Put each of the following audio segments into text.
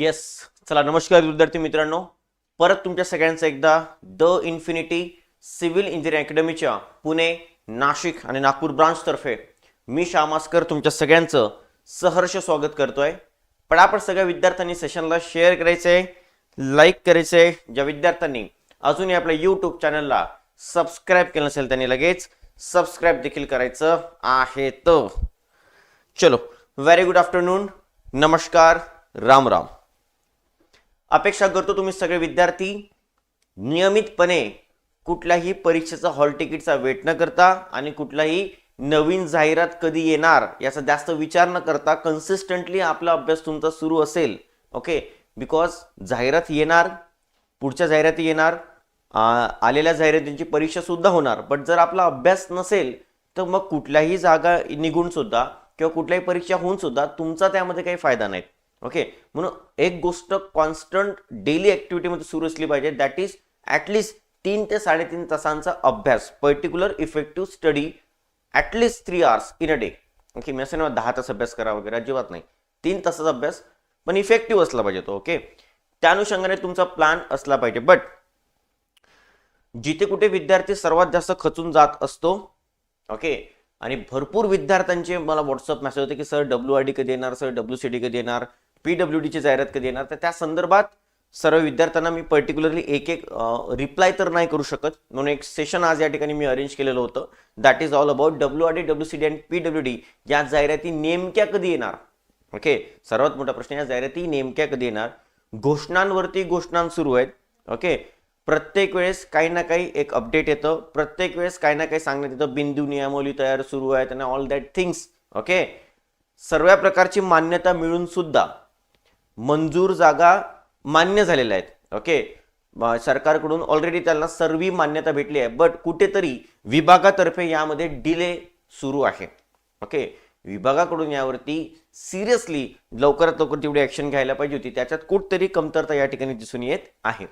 Yes चला नमस्कार विद्यार्थी मित्रांनो. परत तुमच्या सगळ्यांचं एकदा द इन्फिनिटी सिव्हिल इंजिनिअरिंग अकॅडमीच्या पुणे नाशिक आणि नागपूर ब्रांचतर्फे मी श्यामास्कर तुमच्या सगळ्यांचं सहर्ष स्वागत करतोय. पण आपण सगळ्या विद्यार्थ्यांनी सेशनला शेअर करायचंय लाईक करायचंय. ज्या विद्यार्थ्यांनी अजूनही आपल्या यूट्यूब चॅनलला सबस्क्राईब केलं नसेल त्यांनी लगेच सबस्क्राईब देखील करायचं आहे तर. चलो व्हेरी गुड आफ्टरनून नमस्कार राम राम. अपेक्षा करतो तुम्ही सगळे विद्यार्थी नियमितपणे कुठल्याही परीक्षेचा हॉल तिकीटचा वेट न करता आणि कुठलाही नवीन जाहिरात कधी येणार याचा जास्त विचार न करता कन्सिस्टंटली आपला अभ्यास तुमचा सुरू असेल. ओके बिकॉज जाहिरात येणार पुढच्या जाहिराती येणार आलेल्या जाहिरातींची परीक्षा सुद्धा होणार. बट जर आपला अभ्यास नसेल तर मग कुठल्याही जागा निघून सुद्धा किंवा कुठल्याही परीक्षा होऊन सुद्धा तुमचा त्यामध्ये काही फायदा नाही. ओके म्हणून एक गोष्ट कॉन्स्टंट डेली ॲक्टिव्हिटीमध्ये सुरू असली पाहिजे. दॅट इज ॲटलिस्ट तीन ते साडेतीन तासांचा अभ्यास particular effective study at least three hours in a day okay मी असं नाही दहा तास अभ्यास करा वगैरे अजिबात नाही. तीन तासाचा अभ्यास पण इफेक्टिव्ह असला पाहिजे तो. ओके त्या अनुषंगाने तुमचा प्लॅन असला पाहिजे. बट जिथे कुठे विद्यार्थी सर्वात जास्त खचून जात असतो ओके आणि भरपूर विद्यार्थ्यांचे मला व्हॉट्सअप मेसेज होते की सर डब्ल्यू आय डी कधी येणार? सर डब्ल्यू सी डी कधी येणार? पी डब्ल्यू डीची जाहिरात कधी येणार? तर त्या संदर्भात सर्व विद्यार्थ्यांना मी पर्टिक्युलरली एक एक रिप्लाय तर नाही करू शकत. म्हणून एक सेशन आज या ठिकाणी मी अरेंज केलेलं होतं. That is all about W R D W C D and P W D या जाहिराती नेमक्या कधी येणार? ओके सर्वात मोठा प्रश्न या जाहिराती नेमक्या कधी येणार? घोषणांवरती घोषणा सुरू आहेत. ओके प्रत्येक वेळेस काही ना काही एक अपडेट येतं. प्रत्येक वेळेस काही ना काही सांगण्यात येतं. बिंदू नियमावली तयार सुरू आहेत आणि ऑल दॅट थिंग्स ओके सर्व प्रकारची मान्यता मिळून सुद्धा मंजूर जागा मान्य झालेल्या आहेत. ओके सरकारकडून ऑलरेडी त्यांना सर्वी मान्यता भेटली आहे. बट कुठेतरी विभागातर्फे यामध्ये डिले सुरू आहे. ओके विभागाकडून यावरती सिरियसली लवकरात लवकर तेवढी ॲक्शन घ्यायला पाहिजे होती. त्याच्यात कुठतरी कमतरता या ठिकाणी दिसून येत आहे.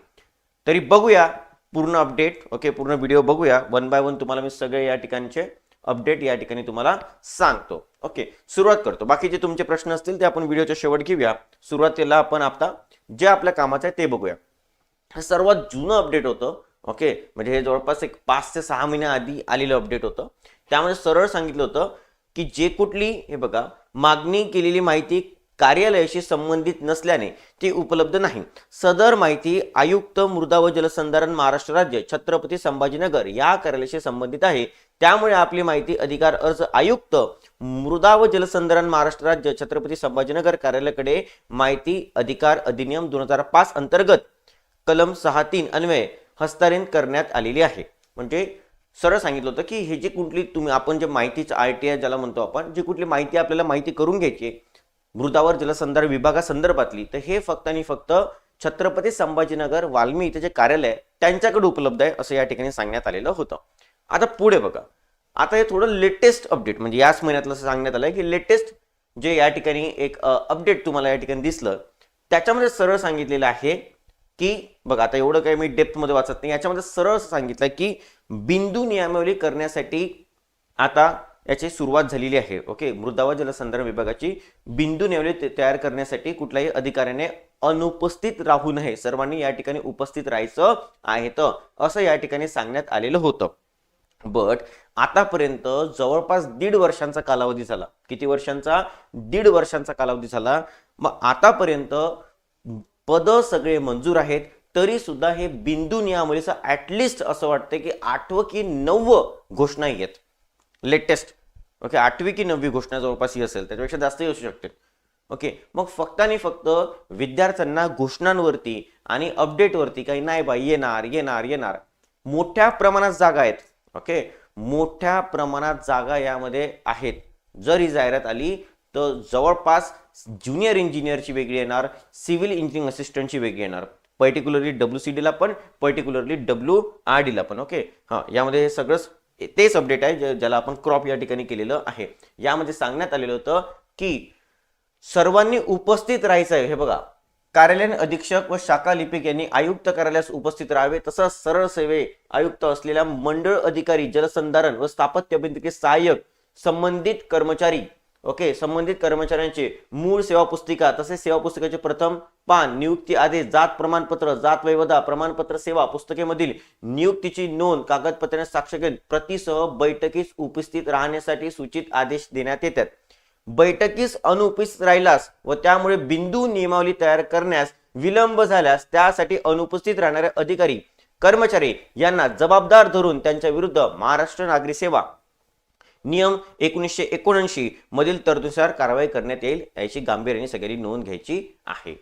तरी बघूया पूर्ण अपडेट ओके पूर्ण व्हिडिओ बघूया. वन बाय वन तुम्हाला मी सगळे या ठिकाणचे अपडेट या ठिकाणी तुम्हाला सांगतो. ओके सुरुवात करतो. बाकीचे तुमचे प्रश्न असतील ते आपण व्हिडिओच्या शेवट घेऊया. सुरुवातीला आपण आता जे आपल्या कामाचं आहे ते बघूया. हे सर्वात जुनं अपडेट होतं ओके? म्हणजे हे जवळपास एक पाच ते सहा महिन्या आधी आलेलं अपडेट होतं. त्यामध्ये सरळ सांगितलं होतं की जे कुठली हे बघा मागणी केलेली माहिती कार्यालयाशी संबंधित नसल्याने ती उपलब्ध नाही. सदर माहिती आयुक्त मृदा व जलसंधारण महाराष्ट्र राज्य छत्रपती संभाजीनगर या कार्यालयाशी संबंधित आहे. त्यामुळे आपली माहिती अधिकार अर्ज आयुक्त मृदा व जलसंधारण महाराष्ट्र राज्य छत्रपती संभाजीनगर कार्यालयाकडे माहिती अधिकार अधिनियम दोन हजार पाच अंतर्गत कलम सहा तीन अन्वये हस्तांतरित करण्यात आलेली आहे. म्हणजे सरळ सांगितलं होतं की हे जी कुठली तुम्ही आपण जे माहितीचं आय टी आय ज्याला म्हणतो आपण जी कुठली माहिती आपल्याला माहिती करून घ्यायची मृदावर जलसंधारण विभागासंदर्भातली तर हे फक्त आणि फक्त छत्रपती संभाजीनगर वाल्मी इथे जे कार्यालय त्यांच्याकडे उपलब्ध आहे असं या ठिकाणी सांगण्यात आलेलं होतं. आता पुढे बघा. आता हे थोडं लेटेस्ट अपडेट म्हणजे याच महिन्यातलं असं सांगण्यात आहे की लेटेस्ट जे या ठिकाणी एक अपडेट तुम्हाला या ठिकाणी दिसलं त्याच्यामध्ये सरळ सांगितलेलं आहे की बघा आता एवढं काही मी डेप्थमध्ये वाचत नाही याच्यामध्ये सरळ सांगितलं की बिंदू नियमावली करण्यासाठी आता याची सुरुवात झालेली आहे. ओके मृदा व जलसंधारण विभागाची बिंदू नियमावली तयार करण्यासाठी कुठल्याही अधिकाऱ्याने अनुपस्थित राहू नये. सर्वांनी या ठिकाणी उपस्थित राहायचं आहे तर असं या ठिकाणी सांगण्यात आलेलं होतं. बट आतापर्यंत जवळपास दीड वर्षांचा कालावधी झाला. किती वर्षांचा? दीड वर्षांचा कालावधी झाला. मग आतापर्यंत पद सगळे मंजूर आहेत तरी सुद्धा हे बिंदू नियमावलीचं ऍटलिस्ट असं वाटतं की आठवं की नववं घोषणा येत. लेटेस्ट ओके आठवी की नववी घोषणा जवळपास ही असेल त्याच्यापेक्षा जास्तही असू शकते. ओके मग फक्त आणि फक्त विद्यार्थ्यांना घोषणांवरती आणि अपडेटवरती काही नाही बा येणार येणार येणार. मोठ्या प्रमाणात जागा आहेत. ओके? मोठ्या प्रमाणात जागा यामध्ये आहेत. जर ही जाहिरात आली तर जवळपास ज्युनियर इंजिनियरची वेगळी येणार सिव्हिल इंजिनिअरिंग असिस्टंटची वेगळी येणार. पर्टिक्युलरली डब्ल्यू सी डीला पण पर्टिक्युलरली डब्ल्यू आर डीला पण ओके? हां यामध्ये हे सगळंच तेच अपडेट आहे ज्याला आपण क्रॉप या ठिकाणी केलेलं आहे. यामध्ये सांगण्यात आलेलं होतं की सर्वांनी उपस्थित राहायचं आहे. हे बघा कार्यालयीन अधीक्षक व शाखा लिपिक यांनी आयुक्त कार्यालयास उपस्थित राहावे तसंच सरळ सेवे आयुक्त असलेल्या मंडळ अधिकारी जलसंधारण व स्थापत्य अभियांत्रिकी सहाय्यक संबंधित कर्मचारी ओके संबंधित कर्मचाऱ्यांचे मूळ सेवा पुस्तिका तसेच सेवा पुस्तिकेचे प्रथम पान नियुक्ती आदेश जात प्रमाणपत्र जात वैवदा प्रमाणपत्र सेवा पुस्तकेमधील नियुक्तीची नोंद कागदपत्राने साक्ष घेत प्रतिसह बैठकीस उपस्थित राहण्यासाठी सूचित आदेश देण्यात येतात. बैठकीस अनुपस्थित राहिल्यास व त्यामुळे बिंदू नियमावली तयार करण्यास विलंब झाल्यास त्यासाठी अनुपस्थित राहणारे अधिकारी कर्मचारी यांना जबाबदार धरून त्यांच्या विरुद्ध महाराष्ट्र नागरी सेवा नियम एकोणीसशे एकोणऐंशी मधील तरतुदीनुसार कारवाई करण्यात येईल याची गांभीर्याने सगळ्यांनी नोंद घ्यायची आहे.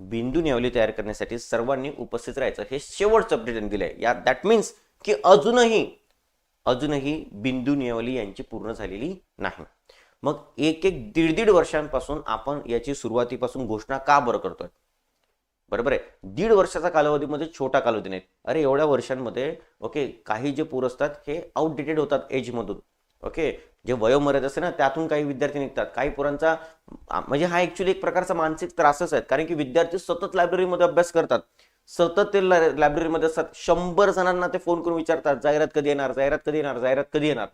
बिंदू नियावली तयार करण्यासाठी सर्वांनी उपस्थित राहायचं हे शेवटचं अपडेट दिलं दिलंय. या दॅट मीन्स की अजूनही अजूनही बिंदू नियावली यांची पूर्ण झालेली नाही. मग एक एक दीड दीड वर्षांपासून आपण याची सुरुवातीपासून घोषणा का बरं करतोय? बरोबर आहे. दीड वर्षाचा कालावधीमध्ये छोटा कालावधी नाही. अरे एवढ्या वर्षांमध्ये ओके काही जे पूर असतात हे आउटडेटेड होतात एजमधून. ओके जे वयोमर्यादा असते ना त्यातून काही विद्यार्थी निघतात. काही पोरांचा म्हणजे हा ऍक्च्युली एक प्रकारचा मानसिक त्रासच आहे. कारण की विद्यार्थी सतत लायब्ररीमध्ये अभ्यास करतात. सतत ते लायब्ररीमध्ये असतात. शंभर जणांना ते फोन करून विचारतात जाहिरात कधी येणार जाहिरात कधी येणार जाहिरात कधी येणार?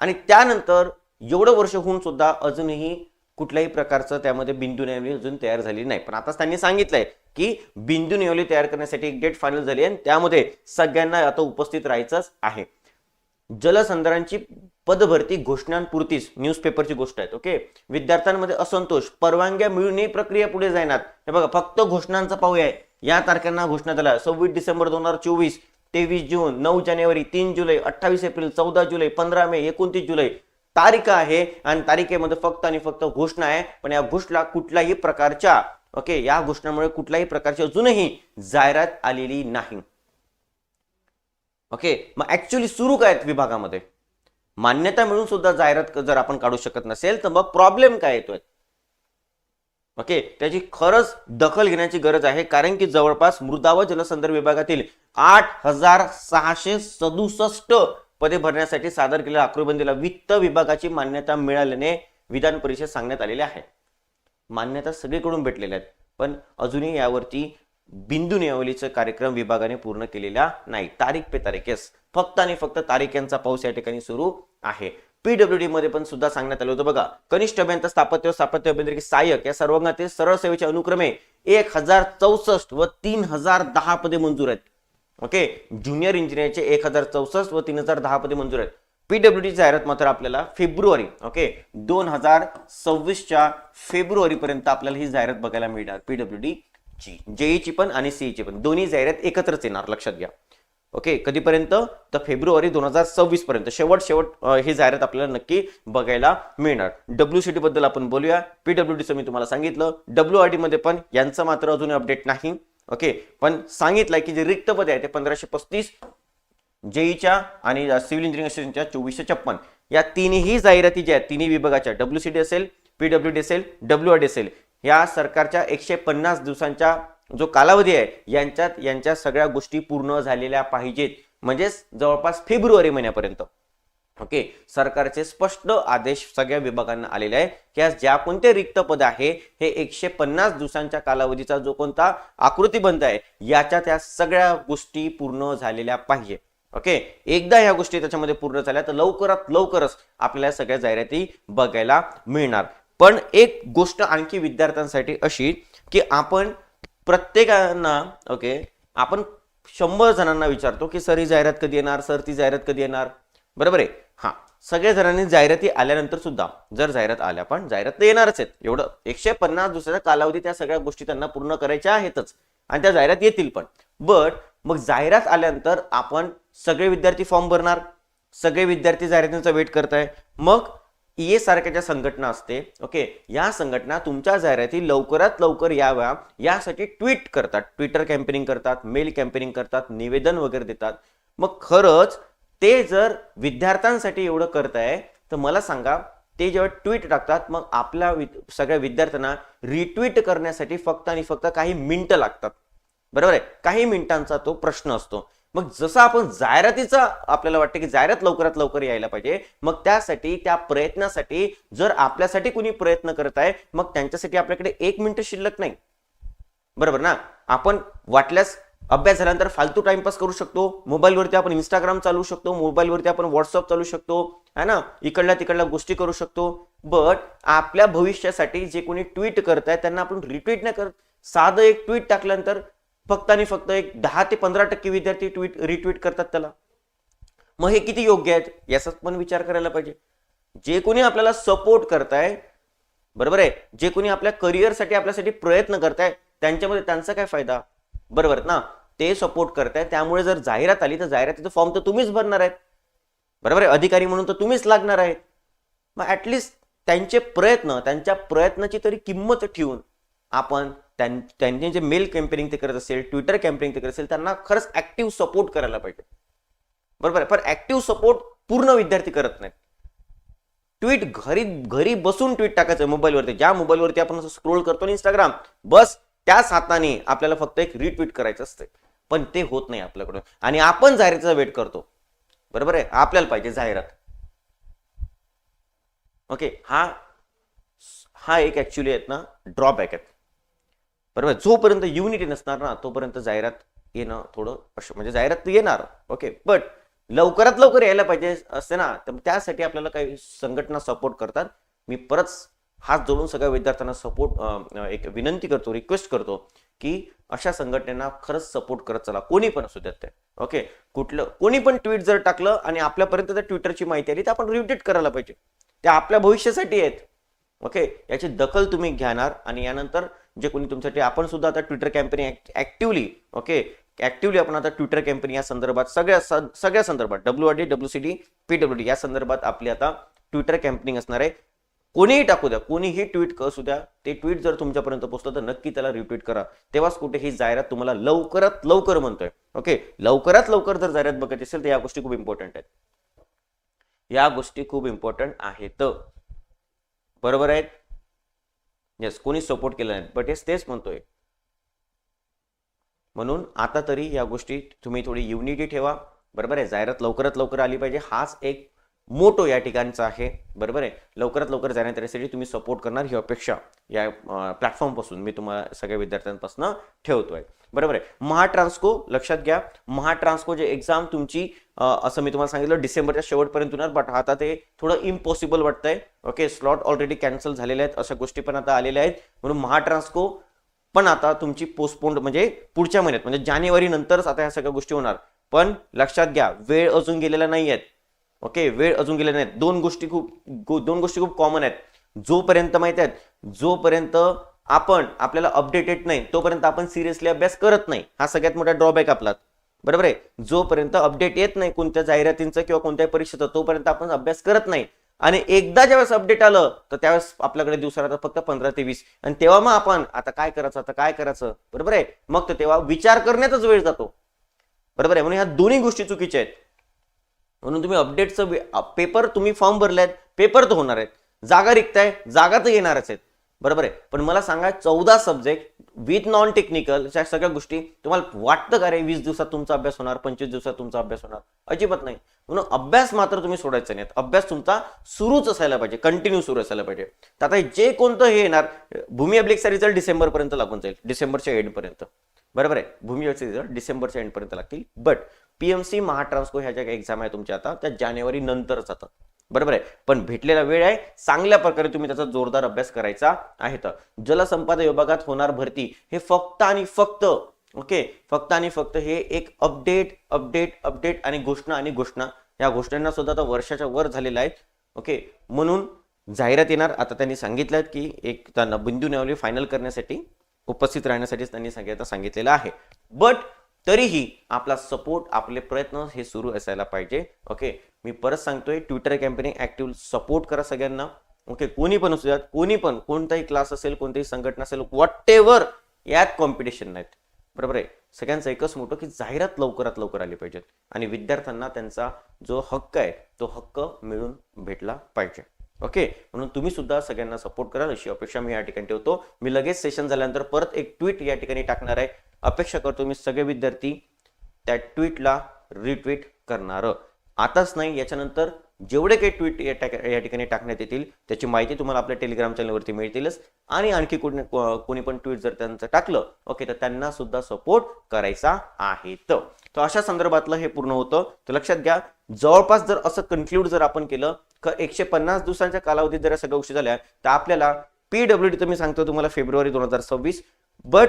आणि त्यानंतर एवढं वर्ष होऊन सुद्धा अजूनही कुठल्याही प्रकारचं त्यामध्ये बिंदू नियमावली अजून तयार झाली नाही. पण आता त्यांनी सांगितलंय की बिंदू नियमावली तयार करण्यासाठी एक डेट फायनल झाली आहे आणि त्यामध्ये सगळ्यांना आता उपस्थित राहायचंच आहे. जलसंधारांची पदभरती घोषणांपुरतीच न्यूजपेपरची गोष्ट आहे ओके विद्यार्थ्यांमध्ये असंतोष परवानग्या मिळूनही प्रक्रिया पुढे जाणार हे बघा फक्त घोषणांचा आहे या तारखांना घोषणा झाल्या. सव्वीस डिसेंबर दोन हजार चोवीस तेवीस जून नऊ जानेवारी तीन जुलै अठ्ठावीस एप्रिल चौदा जुलै पंधरा मे एकोणतीस जुलै तारीख आहे आणि तारीखेमध्ये फक्त आणि फक्त घोषणा आहे. पण या घोषणा कुठल्याही प्रकारच्या ओके या घोषणामुळे कुठल्याही प्रकारची अजूनही जाहिरात आलेली नाही. ओके मग ऍक्च्युली सुरू काय आहेत विभागामध्ये? मान्यता मिळून सुद्धा जाहिरात जर आपण काढू शकत नसेल तर मग प्रॉब्लेम काय येतोय? ओके त्याची खरंच दखल घेण्याची गरज आहे कारण की जवळपास मृदा व जलसंदर्भ विभागातील आठ हजार सहाशे सदुसष्ट पदे भरण्यासाठी सादर केलेल्या आकृबंदीला वित्त विभागाची मान्यता मिळाल्याने विधान परिषद सांगण्यात आलेली आहे. मान्यता सगळीकडून भेटलेल्या आहेत पण अजूनही यावरती बिंदू नियावलीचा कार्यक्रम विभागाने पूर्ण केलेला नाही. तारीख पे तारीख येस फक्त आणि फक्त तारीख यांचा पाऊस या ठिकाणी सुरू आहे. पीडब्ल्यूडी मध्ये पण सुद्धा सांगण्यात आलं होतं बघा कनिष्ठ अभियंता स्थापत्य स्थापत्य अभियांत्रिकी सहाय्यक या सर्वांगातील सरळ सेवेच्या अनुक्रमे एक हजार चौसष्ट व तीन हजार दहा पदे मंजूर आहेत. ओके ज्युनियर इंजिनियरचे एक हजार चौसष्ट व तीन हजार दहा पदे मंजूर आहेत. पीडब्ल्यूडी जाहिरात मात्र आपल्याला फेब्रुवारी ओके दोन हजार सव्वीसच्या फेब्रुवारी पर्यंत आपल्याला ही जाहिरात बघायला मिळणार पीडब्ल्यूडी ची. जेईची पण आणि सीईची पण. दोन्ही जाहिरात एकत्रच येणार लक्षात घ्या. ओके कधीपर्यंत? तर फेब्रुवारी दोन हजार सव्वीस पर्यंत शेवट शेवट ही जाहिरात आपल्याला नक्की बघायला मिळणार. डब्ल्यू सी बद्दल आपण बोलूया. पीडब्ल्यूडीचं मी तुम्हाला सांगितलं. डब्ल्यू आर डी मध्ये पण यांचं मात्र अजून अपडेट नाही. ओके? पण सांगितलंय की जे रिक्त पदे आहे ते पंधराशे पस्तीस जेईच्या आणि सिव्हिल इंजिनिअरिंग असोसिएशनच्या चोवीसशे छप्पन. या तिन्ही जाहिराती ज्या आहेत तिन्ही विभागाच्या डब्ल्यू सी डी असेल पीडब्ल्यू डी असेल डब्ल्यू आर डी असेल या सरकारच्या एकशे पन्नास दिवसांच्या जो कालावधी आहे यांच्यात यांच्या सगळ्या गोष्टी पूर्ण झालेल्या पाहिजेत. म्हणजेच जवळपास फेब्रुवारी महिन्यापर्यंत. ओके? सरकारचे स्पष्ट आदेश सगळ्या विभागांना आलेले आहे की आज ज्या कोणते रिक्त पद आहे हे एकशे पन्नास दिवसांच्या कालावधीचा जो कोणता आकृतीबंध आहे याच्या त्या सगळ्या गोष्टी पूर्ण झालेल्या पाहिजे. ओके? एकदा ह्या गोष्टी त्याच्यामध्ये पूर्ण झाल्या तर लवकरात लवकरच आपल्याला सगळ्या जाहिराती बघायला मिळणार. पण एक गोष्ट आणखी विद्यार्थ्यांसाठी अशी की आपण प्रत्येकांना ओके आपण शंभर जणांना विचारतो की सर ही जाहिरात कधी येणार? सर ती जाहिरात कधी येणार? बरोबर आहे? हा सगळ्या जणांनी जाहिराती आल्यानंतर सुद्धा जर जाहिरात आल्या पण जाहिरात तर येणारच आहेत. एवढं एकशे पन्नास दिवसाचा कालावधी त्या सगळ्या गोष्टी त्यांना पूर्ण करायच्या आहेतच. आणि त्या जाहिरात येतील पण. बट मग जाहिरात आल्यानंतर आपण सगळे विद्यार्थी फॉर्म भरणार. सगळे विद्यार्थी जाहिरातींचा वेट करताय. मग ई सारख्या ज्या संघटना असते ओके या संघटना तुमच्या जाहिराती लवकरात लवकर याव्या यासाठी ट्विट करतात. ट्विटर कॅम्पेनिंग करतात मेल कॅम्पेनिंग करतात निवेदन वगैरे देतात. मग खरंच ते जर विद्यार्थ्यांसाठी एवढं करत आहे तर मला सांगा ते जेव्हा ट्विट टाकतात मग आपल्या सगळ्या विद्यार्थ्यांना रिट्विट करण्यासाठी फक्त आणि फक्त काही मिनिटं लागतात. बरोबर आहे? काही मिनिटांचा तो प्रश्न असतो. मग जसं आपण जाहिरातीचा आपल्याला वाटतं की जाहिरात लवकरात लवकर यायला पाहिजे मग त्यासाठी त्या प्रयत्नासाठी जर आपल्यासाठी कुणी प्रयत्न करत आहे मग त्यांच्यासाठी आपल्याकडे एक मिनिट शिल्लक नाही. बरोबर ना? आपण वाटल्यास अभ्यास झाल्यानंतर फालतू टाइमपास करू शकतो. मोबाईलवरती आपण इंस्टाग्राम चालू शकतो. मोबाईलवरती आपण व्हॉट्सअप चालू शकतो. है ना? इकडल्या तिकडल्या गोष्टी करू शकतो. बट आपल्या भविष्यासाठी जे कोणी ट्विट करताय त्यांना आपण रिट्विट नाही करत. साधं एक ट्विट टाकल्यानंतर फक्त आणि फक्त एक दहा ते पंधरा टक्के विद्यार्थी ट्विट रिट्विट करतात त्याला. मग हे किती योग्य आहेत याचा पण विचार करायला पाहिजे. जे कोणी आपल्याला सपोर्ट करताय बरोबर आहे? जे कोणी आपल्या करिअरसाठी आपल्यासाठी प्रयत्न करताय त्यांच्यामध्ये त्यांचा काय फायदा? बरोबर ना? ते सपोर्ट करताय त्यामुळे जर जाहिरात आली तर जाहिरातीचा फॉर्म तर तुम्हीच भरणार आहेत. बरोबर आहे? अधिकारी म्हणून तर तुम्हीच लागणार आहेत. मग ऍटलिस्ट त्यांचे प्रयत्न त्यांच्या प्रयत्नाची तरी किंमत ठेवून आपण त्यांचे जे मेल कॅम्पेनिंग ते करत असेल ट्विटर कॅम्पेनिंग ते करत असेल त्यांना खरंच ऍक्टिव्ह सपोर्ट करायला पाहिजे. बरोबर आहे? पण ऍक्टिव्ह सपोर्ट पूर्ण विद्यार्थी करत नाहीत. ट्विट घरी घरी बसून ट्विट टाकायचं मोबाईलवरती ज्या मोबाईलवरती आपण स्क्रोल करतो ना इंस्टाग्राम बस त्याच हाताने आपल्याला फक्त एक रिट्विट करायचं असतं पण ते होत नाही आपल्याकडून. आणि आपण जाहिरातीचा वेट करतो. बरोबर आहे? आपल्याला पाहिजे जाहिरात. ओके? हा हा एक ऍक्च्युली आहेत ना ड्रॉबॅक आहेत. बरोबर? जोपर्यंत युनिटी नसणार ना तोपर्यंत जाहिरात येणं थोडं अश- म्हणजे जाहिरात येणार. ओके? बट लवकरात लवकर यायला पाहिजे असते ना. तर त्यासाठी आपल्याला काही संघटना सपोर्ट करतात. मी परत हात जोडून सगळ्या विद्यार्थ्यांना सपोर्ट एक विनंती करतो रिक्वेस्ट करतो की अशा संघटनेना खरंच सपोर्ट करत चला. कोणी पण असू द्यात ते. ओके कुठलं कोणी पण ट्विट जर टाकलं आणि आपल्यापर्यंत त्या ट्विटरची माहिती आली तर आपण रिट्विट करायला पाहिजे. त्या आपल्या भविष्यासाठी आहेत. ओके याची दखल तुम्ही घेणार आणि यानंतर जे कोणी तुमच्यासाठी आपण सुद्धा आता twitter campaign actively okay actively आपण आता ट्विटर कॅम्पेन या संदर्भात सगळ्या सगळ्या संदर्भात W R D W C D P W D या संदर्भात आपली आता ट्विटर कॅम्पेनिंग असणार आहे. कोणीही टाकू द्या कोणीही ट्विट असू द्या ते ट्विट जर तुमच्यापर्यंत पोहोचलं तर नक्की त्याला रिट्विट करा. तेव्हाच कुठे ही जाहिरात तुम्हाला लवकरात लवकर म्हणतोय. ओके लवकरात लवकर जर जाहिरात बघत असेल तर या गोष्टी खूप इम्पॉर्टंट आहेत. या गोष्टी खूप इम्पॉर्टंट आहेत. बरोबर आहेत? येस कोणी सपोर्ट केला नाही. बट येस तेच म्हणतोय. म्हणून आता तरी या गोष्टी तुम्ही थोडी युनिटी ठेवा. बरोबर आहे? जाहिरात लवकरात लवकर आली पाहिजे. हाच एक मोटो या ठिकाणचा आहे. बरोबर आहे? लवकरात लवकर जाण्यात येण्यासाठी तुम्ही सपोर्ट करणार ही अपेक्षा या प्लॅटफॉर्मपासून मी तुम्हाला सगळ्या विद्यार्थ्यांपासून ठेवतो आहे बरोबर आहे? महाट्रान्सको लक्षात घ्या. महाट्रान्सको जे एक्झाम तुमची असं मी तुम्हाला सांगितलं डिसेंबरच्या शेवटपर्यंत होणार बट आता ते थोडं इम्पॉसिबल वाटतंय. ओके स्लॉट ऑलरेडी कॅन्सल झालेले आहेत अशा गोष्टी पण आता आलेल्या आहेत. म्हणून महाट्रान्सको पण आता तुमची पोस्टपोन्ड म्हणजे पुढच्या महिन्यात म्हणजे जानेवारी नंतरच आता ह्या सगळ्या गोष्टी होणार. पण लक्षात घ्या वेळ अजून गेलेला नाही आहेत ओके वेळ अजून गेले नाहीत. दोन गोष्टी खूप दोन गोष्टी खूप कॉमन आहेत. जोपर्यंत माहीत आहेत जोपर्यंत आपण आपल्याला अपडेटेड नाही तोपर्यंत आपण सिरियसली अभ्यास करत नाही. हा सगळ्यात मोठा ड्रॉबॅक आपला. बरोबर आहे? जोपर्यंत अपडेट येत नाही कोणत्या जाहिरातींचं किंवा कोणत्याही परीक्षेचं तोपर्यंत आपण अभ्यास करत नाही. आणि एकदा ज्यावेळेस अपडेट आलं तर त्यावेळेस आपल्याकडे दिवसाला फक्त पंधरा ते वीस. आणि तेव्हा मग आपण आता काय करायचं आता काय करायचं? बरोबर आहे? मग तेव्हा विचार करण्यातच वेळ जातो. बरोबर आहे? म्हणून ह्या दोन्ही गोष्टी चुकीच्या आहेत. म्हणून तुम्ही अपडेटचं पेपर तुम्ही फॉर्म भरले आहेत पेपर तर होणार आहेत. जागा रिक्त आहे जागा तर येणारच आहेत. बरोबर आहे? पण मला सांगा चौदा सब्जेक्ट विथ नॉन टेक्निकल या सगळ्या गोष्टी तुम्हाला वाटतं का रे वीस दिवसात तुमचा अभ्यास होणार पंचवीस दिवसात तुमचा अभ्यास होणार? अजिबात नाही. म्हणून अभ्यास मात्र तुम्ही सोडायचा नाही. अभ्यास तुमचा सुरूच असायला पाहिजे कंटिन्यू सुरू असायला पाहिजे. तर आता जे कोणतं हे येणार भूमी अब्लिकचा रिझल्ट डिसेंबरपर्यंत लागून जाईल डिसेंबरच्या एंडपर्यंत बरोबर आहे? भूमी रिझल्ट डिसेंबरच्या एंडपर्यंत लागतील. बट पीएमसी महाट्रान्सको ह्या ज्या एक्झाम आहे तुमच्या आता त्या जानेवारी नंतरच जातात बरोबर आहे? पण भेटलेला वेळ आहे चांगल्या प्रकारे तुम्ही त्याचा जोरदार अभ्यास करायचा आहे तर. जलसंपदा विभागात होणार भरती हे फक्त आणि फक्त ओके? फक्त आणि फक्त हे एक अपडेट अपडेट अपडेट आणि घोषणा आणि घोषणा. या घोषणांना सुद्धा आता वर्षाच्या वर झालेला आहे ओके? म्हणून जाहिरात येणार. आता त्यांनी सांगितलं की एक त्यांना बिंदू नेवली फायनल करण्यासाठी उपस्थित राहण्यासाठीच त्यांनी सांगितलं सांगितलेलं आहे. बट तरीही आपला सपोर्ट आपले प्रयत्न हे सुरू असायला पाहिजे. ओके मी परत सांगतोय ट्विटर कॅम्पेनिंग ऍक्टिव्ह सपोर्ट करा सगळ्यांना. ओके कोणी पण असू द्यात कोणी पण कोणताही क्लास असेल कोणतीही संघटना असेल वॉट एव्हर यात कॉम्पिटिशन नाहीत. बरोबर आहे? सगळ्यांचं एकच मोठं की जाहिरात लवकरात लवकर आली पाहिजेत. आणि विद्यार्थ्यांना त्यांचा जो हक्क आहे तो हक्क मिळून भेटला पाहिजे. ओके म्हणून तुम्ही सुद्धा सगळ्यांना सपोर्ट कराल. अशी अपेक्षा मी या ठिकाणी ठेवतो. मी लगेच सेशन झाल्यानंतर परत एक ट्विट या ठिकाणी टाकणार आहे. अपेक्षा करतो मी सगळे विद्यार्थी त्या ट्विटला रिट्विट करणार. आताच नाही याच्यानंतर जेवढे काही ट्विट या या ठिकाणी टाकण्यात येतील त्याची माहिती तुम्हाला आपल्या टेलिग्राम चॅनलवरती मिळतीलच. आणि आणखी कोणी कोणी पण ट्विट जर त्यांचं टाकलं ओके तर त्यांना सुद्धा सपोर्ट करायचा आहे. तर तर अशा संदर्भातलं हे पूर्ण होतं. तर लक्षात घ्या जवळपास जर असं कन्क्ल्यूड जर आपण केलं तर एकशे पन्नास दिवसांच्या कालावधीत जर सगळ्या गोष्टी झाल्या तर आपल्याला पीडब्ल्यू डी तर मी सांगतो तुम्हाला फेब्रुवारी दोन हजार सव्वीस. बट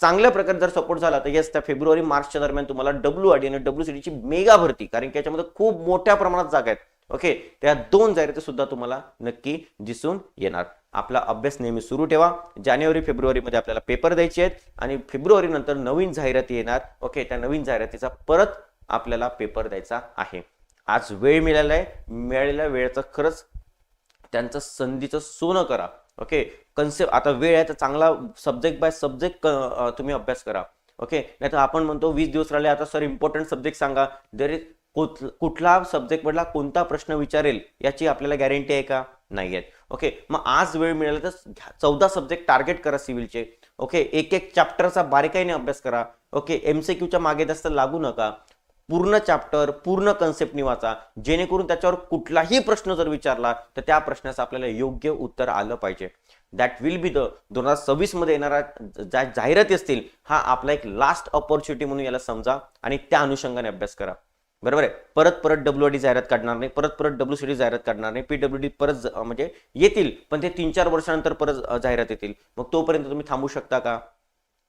चांगल्या प्रकारे जर सपोर्ट झाला तर येस त्या फेब्रुवारी मार्चच्या दरम्यान तुम्हाला डब्ल्यू आर डी आणि डब्ल्यू सी ची मेगा भरती कारण की याच्यामध्ये खूप मोठ्या प्रमाणात जागा आहेत. ओके त्या दोन जाहिराती सुद्धा तुम्हाला नक्की दिसून येणार. आपला अभ्यास नेहमी सुरू ठेवा. जानेवारी फेब्रुवारीमध्ये आपल्याला पेपर द्यायचे आहेत आणि फेब्रुवारी नंतर नवीन जाहिराती येणार. ओके त्या नवीन जाहिरातीचा परत आपल्याला पेपर द्यायचा आहे. आज वेळ मिळाला आहे. मिळालेल्या वेळेचं खरंच त्यांचं संधीचं सोनं करा. ओके कन्सेप्ट आता वेळ आहे तर चांगला सब्जेक्ट बाय सब्जेक्ट तुम्ही अभ्यास करा. ओके नाही तर आपण म्हणतो वीस दिवस राहिले आता सर इम्पॉर्टंट सब्जेक्ट सांगा. जर कुठला सब्जेक्ट मधला कोणता प्रश्न विचारेल याची आपल्याला गॅरंटी आहे का? नाही आहेत ओके मग आज वेळ मिळाला तर चौदा सब्जेक्ट टार्गेट करा सिव्हिलचे. ओके एक एक चॅप्टरचा बारीकाईने अभ्यास करा. ओके एमसीक्यूच्या मागे जास्त लागू नका. पूर्ण चॅप्टर पूर्ण कन्सेप्टनी वाचा जेणेकरून त्याच्यावर कुठलाही प्रश्न जर विचारला तर त्या प्रश्नाचं आपल्याला योग्य उत्तर आलं पाहिजे. दॅट विल बी द दोन हजार सव्वीसमध्ये येणारा ज्या जाहिराती असतील हा आपला एक लास्ट ऑपॉर्च्युनिटी म्हणून याला समजा आणि त्या अनुषंगाने अभ्यास करा. बरोबर आहे? परत परत डब्ल्यू डी जाहिरात काढणार नाही परत परत डब्ल्यू सी डी जाहिरात काढणार नाही पीडब्ल्यू डी परत म्हणजे येतील पण ते तीन चार वर्षानंतर परत जाहिरात येतील. मग तोपर्यंत तुम्ही थांबू शकता का?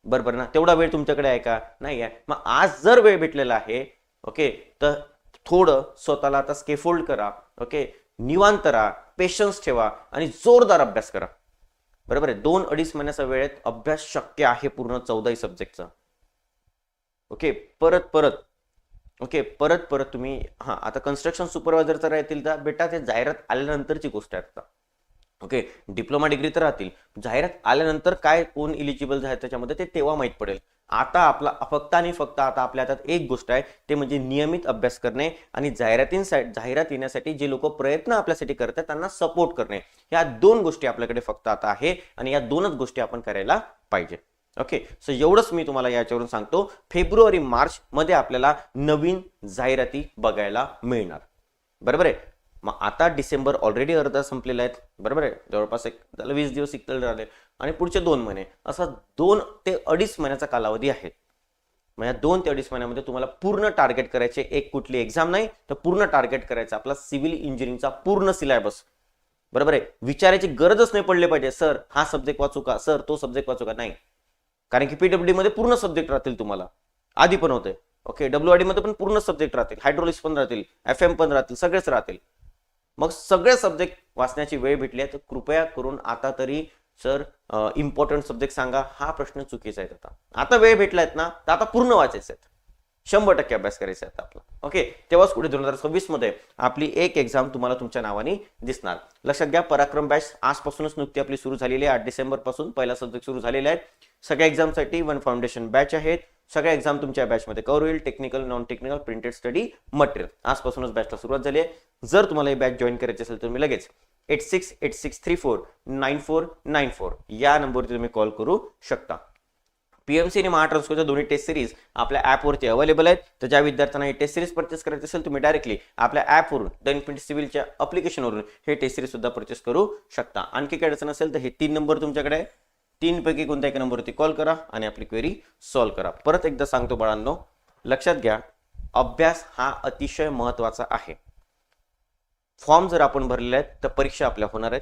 बरोबर ना? तेवढा वेळ तुमच्याकडे आहे का? नाही आहे. मग आज जर वेळ भेटलेला आहे ओके तर थोडं स्वतःला आता स्केफोल्ड करा ओके निवांत राहा पेशन्स ठेवा आणि जोरदार अभ्यास करा. बरोबर आहे? दोन अडीच महिन्याचा वेळेत अभ्यास शक्य आहे पूर्ण चौदाही सब्जेक्टचा ओके? परत परत ओके परत परत तुम्ही हां आता कन्स्ट्रक्शन सुपरवायझरचा राहतील तर बेटा ते जाहिरात आल्यानंतरची गोष्ट आहे आता. ओके डिप्लोमा डिग्री तर राहतील. जाहिरात आल्यानंतर काय कोण इलिजिबल आहे त्याच्यामध्ये ते तेव्हा माहीत पडेल. आता आपला फक्त आणि फक्त आता आपल्या हातात एक गोष्ट आहे ते म्हणजे नियमित अभ्यास करणे आणि जाहिरातींसाठी जाहिरात येण्यासाठी जे लोक प्रयत्न आपल्यासाठी करतात त्यांना सपोर्ट करणे. या दोन गोष्टी आपल्याकडे फक्त आता आहे आणि या दोनच गोष्टी आपण करायला पाहिजे ओके सो एवढंच मी तुम्हाला याच्यावरून सांगतो. फेब्रुवारी मार्च मध्ये आपल्याला नवीन जाहिराती बघायला मिळणार. बरोबर आहे? मग आता डिसेंबर ऑलरेडी अर्धा संपलेला आहेत. बरोबर आहे? जवळपास एक त्याला वीस दिवस इकडे राहिले. आणि पुढचे दोन महिने. असा दोन ते अडीच महिन्याचा कालावधी आहे. मग या दोन ते अडीच महिन्यामध्ये तुम्हाला पूर्ण टार्गेट करायचे. एक कुठली एक्झाम नाही तर पूर्ण टार्गेट करायचं. आपला सिव्हिल इंजिनिअरिंगचा पूर्ण सिलेबस बरोबर आहे? विचारायची गरजच नाही पडले पाहिजे. सर हा सब्जेक्ट वाचू का? सर तो सब्जेक्ट वाचू का? नाही. कारण की पीडब्ल्यू मध्ये पूर्ण सब्जेक्ट राहतील तुम्हाला. आधी पण होते. ओके डब्ल्यू मध्ये पण पूर्ण सब्जेक्ट राहतील. हायड्रोलिक्स पण राहतील. एफ एम पण राहतील. सगळेच राहतील. मग सगळे सब्जेक्ट वाचण्याची वेळ भेटली आहे. तर कृपया करून आता तरी सर इम्पॉर्टंट सब्जेक्ट सांगा. हा प्रश्न चुकीचा आहे आता. आता वेळ भेटला आहेत ना तर आता पूर्ण वाचायचे आहेत शंभर टक्के अभ्यास करायचा आहे आपला. ओके तेव्हाच पुढे दोन हजार सव्वीसमध्ये आपली एक एक्झाम तुम्हाला तुमच्या नावाने दिसणार. लक्षात घ्या पराक्रम बॅच आजपासूनच नुकती आपली सुरू झालेली आहे आठ डिसेंबरपासून पहिला सब्जेक्ट सुरू झालेला आहे. सगळ्या एक्झामसाठी वन फाउंडेशन बॅच आहेत. सगळ्या एक्झाम तुमच्या बॅचमध्ये कव्हर होईल technical non technical printed study material आजपासूनच बॅचला सुरुवात झाली आहे. जर तुम्हाला ही बॅच जॉईन करायची असेल तर तुम्ही लगेच eight six eight six three four nine four nine four या नंबरवरती तुम्ही कॉल करू शकता. पी एम सी आणि महाट्रान्सकोच्या दोन्ही टेस्ट सिरीज आपल्या ॲपवरती अवेलेबल आहेत. तर ज्या विद्यार्थ्यांना ही टेस्ट सिरीज परचेस करायची असेल तुम्ही डायरेक्टली आपल्या ॲपवरून द इन्फिनिटी सिव्हिलच्या अप्लिकेशनवरून हे टेस्ट सिरीज सुद्धा परचेस करू शकता. आणखी काय अडचण असेल तर हे तीन नंबर तुमच्याकडे आहे. तीनपैकी कोणत्या एका नंबरवरती कॉल करा आणि आपली क्वेरी सॉल्व्ह करा. परत एकदा सांगतो बाळांनो लक्षात घ्या अभ्यास हा अतिशय महत्त्वाचा आहे. फॉर्म जर आपण भरलेले आहेत तर परीक्षा आपल्या होणार आहेत.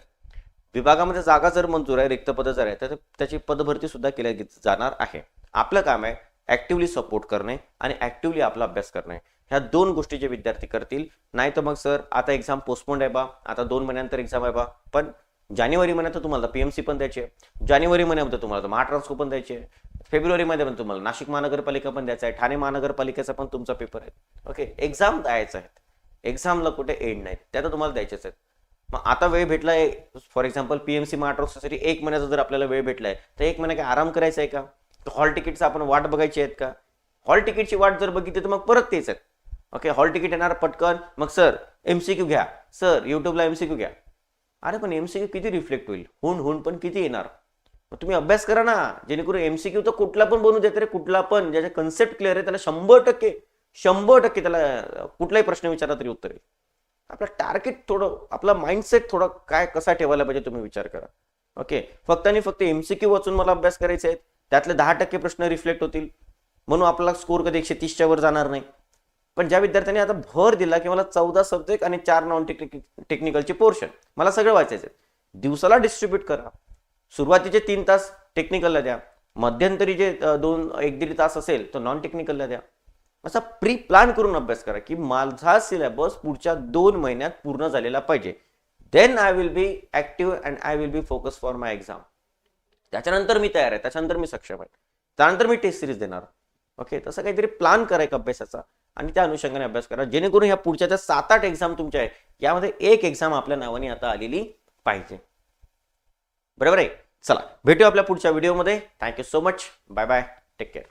विभागामध्ये जागा जर मंजूर आहे रिक्त पद जर आहे तर त्याची पदभरती सुद्धा केल्या जाणार आहे. आपलं काम आहे ऍक्टिव्हली सपोर्ट करणे आणि ऍक्टिव्हली आपला अभ्यास करणे. ह्या दोन गोष्टी जे विद्यार्थी करतील नाही तर मग सर आता एक्झाम पोस्टपोन्ड आहे बा आता दोन महिन्यानंतर एक्झाम आहे बा. पण जानेवारी महिन्यात तुम्हाला पीएमसी पण द्यायची आहे. जानेवारी महिन्यामध्ये तुम्हाला महाट्रान्सको पण द्यायची आहे. फेब्रुवारीमध्ये पण तुम्हाला नाशिक महानगरपालिका पण द्यायचा आहे. ठाणे महानगरपालिकेचा पण तुमचा पेपर आहे. ओके एक्झाम द्यायचा आहे एक्झामला कुठे एंड नाही त्या तर तुम्हाला द्यायचेच आहेत. मग आता वेळ भेटलाय फॉर एक्झाम्पल पीएमसी महाट्रान्ससाठी एक महिन्याचा जर आपल्याला वेळ भेटलाय तर एक महिना काय आराम करायचा आहे का? तर हॉल तिकीटचा आपण वाट बघायची आहेत का? हॉल तिकीटची वाट जर बघितली तर मग परत तेच आहेत. ओके हॉल तिकीट येणार पटकन. मग सर एमसीक्यू घ्या. सर युट्यूबला एमसीक्यू घ्या. अरे पण एमसीक्यू किती रिफ्लेक्ट होईल? हुन हुन पण किती येणार? मग तुम्ही अभ्यास करा ना. जेणेकरून एमसीक्यू तर कुठला पण बनवू देत रे कुठला पण. ज्याचा कन्सेप्ट क्लिअर आहे त्याला शंभर टक्के शंभर टक्के त्याला कुठलाही प्रश्न विचारला तरी उत्तर येईल आपलं टार्गेट थोडं आपला माइंडसेट थोडं काय कसा ठेवायला पाहिजे तुम्ही विचार करा. ओके फक्त आणि फक्त एमसीक्यू वाचून मला अभ्यास करायचे आहेत त्यातले दहा टक्के प्रश्न रिफ्लेक्ट होतील. म्हणून आपला स्कोर कधी एकशे तीसच्या वर जाणार नाही. पण ज्या विद्यार्थ्यांनी आता भर दिला की मला चौदा सब्जेक्ट आणि चार नॉन टेक्निक टेक्निकलचे पोर्शन मला सगळं वाचायचे दिवसाला डिस्ट्रीब्यूट करा. सुरुवातीचे तीन तास टेक्निकलला द्या. मध्यंतरी जे दोन एक दीड तास असेल तो नॉन टेक्निकलला द्या. असा प्री प्लॅन करून अभ्यास करा की माझा सिलेबस पुढच्या दोन महिन्यात पूर्ण झालेला पाहिजे. Then I will be active and I will be focus for my exam त्याच्यानंतर मी तयार आहे त्याच्यानंतर मी सक्षम आहे. त्यानंतर मी टेस्ट सिरीज देणार. ओके तसं काहीतरी प्लॅन करा एक अभ्यासाचा आणि त्या अनुषंगाने अभ्यास करा. जेणेकरून ह्या पुढच्या त्या सात आठ एक्झाम तुमच्या आहे यामध्ये एक एक्झाम आपल्या नावाने आता आलेली पाहिजे. बरोबर आहे? चला भेटू आपल्या पुढच्या व्हिडिओमध्ये thank you so much bye bye take care